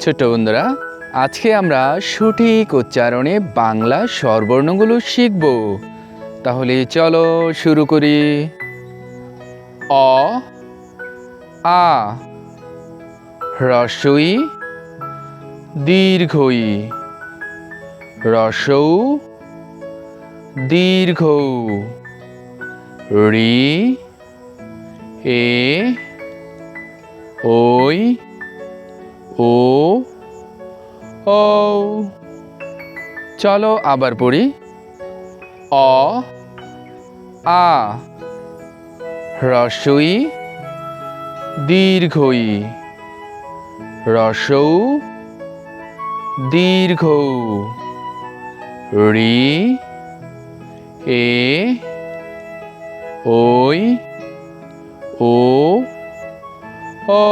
ছোট বন্ধুরা, আজকে আমরা সঠিক উচ্চারণে বাংলা স্বরবর্ণগুলো শিখব। তাহলে চলো শুরু করি। অ, আ হ্রস্বই দীর্ঘই। রসৌ, দীর্ঘ। রি, এ ওই ও ও। চলো আবার পড়ি। অ, আ। রসই দীর্ঘই। রসৌ দীর্ঘ। রি, এ ওই ও ও